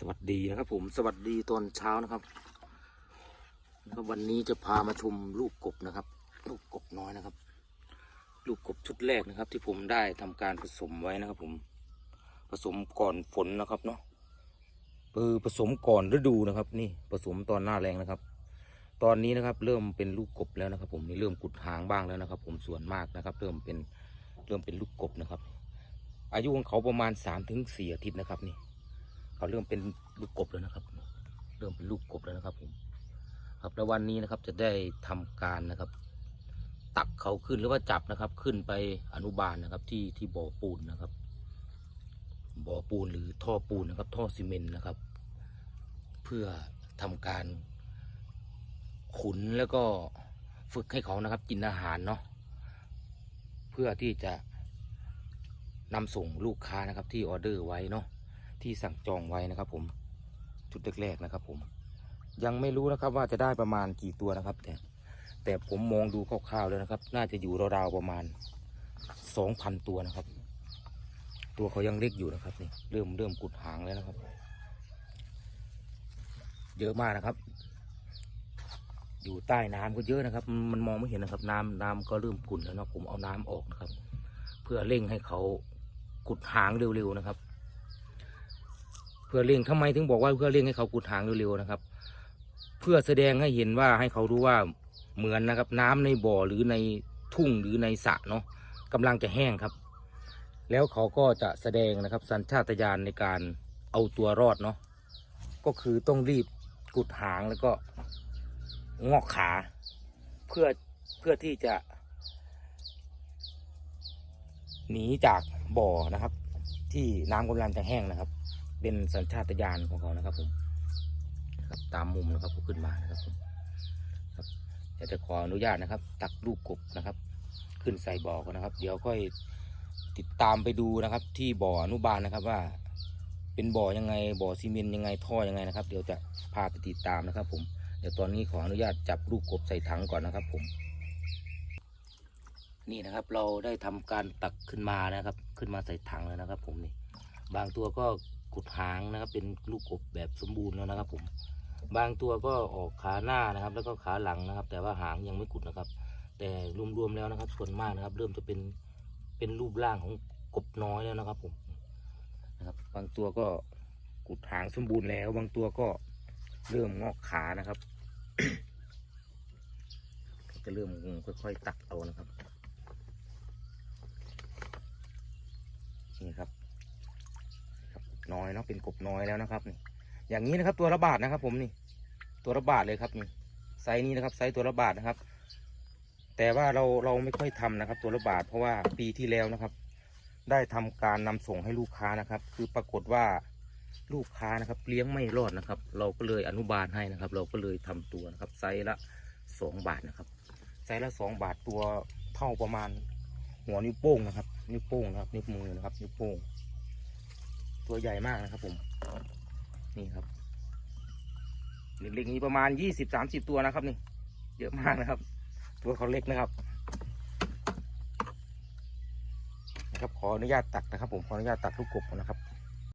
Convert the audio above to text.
สวัสดีนะครับผมสวัสดีตอนเช้านะครับนะครับ วันนี้จะพามาชมลูกกบนะครับ ลูกกบน้อยนะครับ ลูกกบชุดแรกนะครับ ที่ผมได้ทำการผสมไว้นะครับ ผม ผสมก่อนฝนนะครับเนาะคือผสมก่อนฤดูนะครับ นี่ผสมตอนหน้าแรงนะครับ ตอนนี้นะครับ เริ่มเป็นลูกกบแล้วนะครับ ผมนี่เริ่มกุดหางบ้างแล้วนะครับ ผมส่วนมากนะครับ เริ่มเป็นเริ่มเป็นลูกกบนะครับ อายุของเขาประมาณสามถึงสี่อาทิตย์นะครับนี่ เขาเริ่มเป็นลูกกบแล้วนะครับ เริ่มเป็นลูกกบแล้วนะครับผมครับแล้ววันนี้นะครับจะได้ทำการนะครับ ตักเขาขึ้นหรือว่าจับนะครับ ขึ้นไปอนุบาลนะครับ ที่ที่บ่อปูนนะครับ บ่อปูนหรือท่อปูนนะครับ ท่อซีเมนต์นะครับ เพื่อทำการขุนแล้วก็ฝึกให้เขานะครับ กินอาหารเนาะเพื่อที่จะนำส่งลูกค้านะครับที่ออเดอร์ไว้เนาะ ที่สั่งจองไว้นะครับ ผมชุดแรกๆนะครับ ผม ยังไม่รู้นะครับว่าจะได้ประมาณกี่ตัวนะครับ แต่แต่ผมมองดูคร่าวๆแล้วนะครับ น่าจะอยู่ราวๆประมาณสองพันตัวนะครับ ตัวเขายังเล็กอยู่นะครับนี่เริ่มเริ่มกุดหางแล้วนะครับ เยอะมากนะครับ อยู่ใต้น้ำก็เยอะนะครับ มันมองไม่เห็นนะครับ น้ำน้ำก็เริ่มขุ่นแล้วนะผมเอาน้ำออกนะครับ เพื่อเร่งให้เขากุดหางเร็วๆนะครับ เพื่อเร่งทำไมถึงบอกว่าเพื่อเร่งให้เขากุดหางเร็วๆนะครับ เพื่อแสดงให้เห็นว่าให้เขารู้ว่าเหมือนนะครับ น้ำในบ่อหรือในทุ่งหรือในสระเนาะกำลังจะแห้งครับ แล้วเขาก็จะแสดงนะครับ สัญชาตญาณในการเอาตัวรอดเนาะก็คือต้องรีบกุดหางแล้วก็งอกขา เพื่อเพื่อที่จะ หนีจากบ่อนะครับ ที่น้ำกำลังจะแห้งนะครับ เป็นสัญชาตญาณของเขานะครับผมครับตามมุมนะครับผมขึ้นมานะครับผมครับเดี๋ยวจะขออนุญาตนะครับ ตักลูกกบนะครับ ขึ้นใส่บ่อก่อนนะครับ เดี๋ยวค่อยติดตามไปดูนะครับ ที่บ่ออนุบาลนะครับว่า เป็นบ่อยังไงบ่อซีเมนต์ยังไงท่อยังไงนะครับ เดี๋ยวจะพาไปติดตามนะครับ ผมเดี๋ยวตอนนี้ขออนุญาตจับลูกกบใส่ถังก่อนนะครับ ผม นี่นะครับ เราได้ทำการตักขึ้นมานะครับ ขึ้นมาใส่ถังแล้วนะครับ ผมนี่บางตัวก็ กุดหางนะครับ เป็นลูกกบแบบสมบูรณ์แล้วนะครับ ผม บางตัวก็ออกขาหน้านะครับ แล้วก็ขาหลังนะครับ แต่ว่าหางยังไม่กุดนะครับ แต่รวมๆแล้วนะครับ ส่วนมากนะครับ เริ่มจะเป็นเป็นรูปร่างของกบน้อยแล้วนะครับ ผมนะครับ บางตัวก็กุดหางสมบูรณ์แล้ว บางตัวก็เริ่มงอกขานะครับจะเริ่มค่อยๆตักเอานะครับ นี่ครับครับน้อย เนาะเป็นกบน้อยแล้วนะครับนี่อย่างนี้นะครับตัวละบาทนะครับ ผมนี่ ตัวละบาทเลยครับนี่ไซส์นี้นะครับไซส์ตัวละบาทนะครับ แต่ว่าเราเราไม่ค่อยทำนะครับ ตัวละบาทเพราะว่าปีที่แล้วนะครับ ได้ทำการนำส่งให้ลูกค้านะครับ คือปรากฏว่าลูกค้านะครับเลี้ยงไม่รอดนะครับ เราก็เลยอนุบาลให้นะครับ เราก็เลยทำตัวนะครับ ไซส์ละสองบาทนะครับไซส์ละสองบาทตัวเท่าประมาณหัวนิ้วโป้งนะครับนิ้วโป้งนะครับนิ้วมือนะครับนิ้วโป้ง ตัวใหญ่มากนะครับผม นี่ครับเล็กๆนี้ประมาณยี่สิบสามสิบตัวนะครับนี่ เยอะมากนะครับ ตัวเขาเล็กนะครับ นะครับ ขออนุญาตตักนะครับ ผมขออนุญาตตักลูกกบนะครับ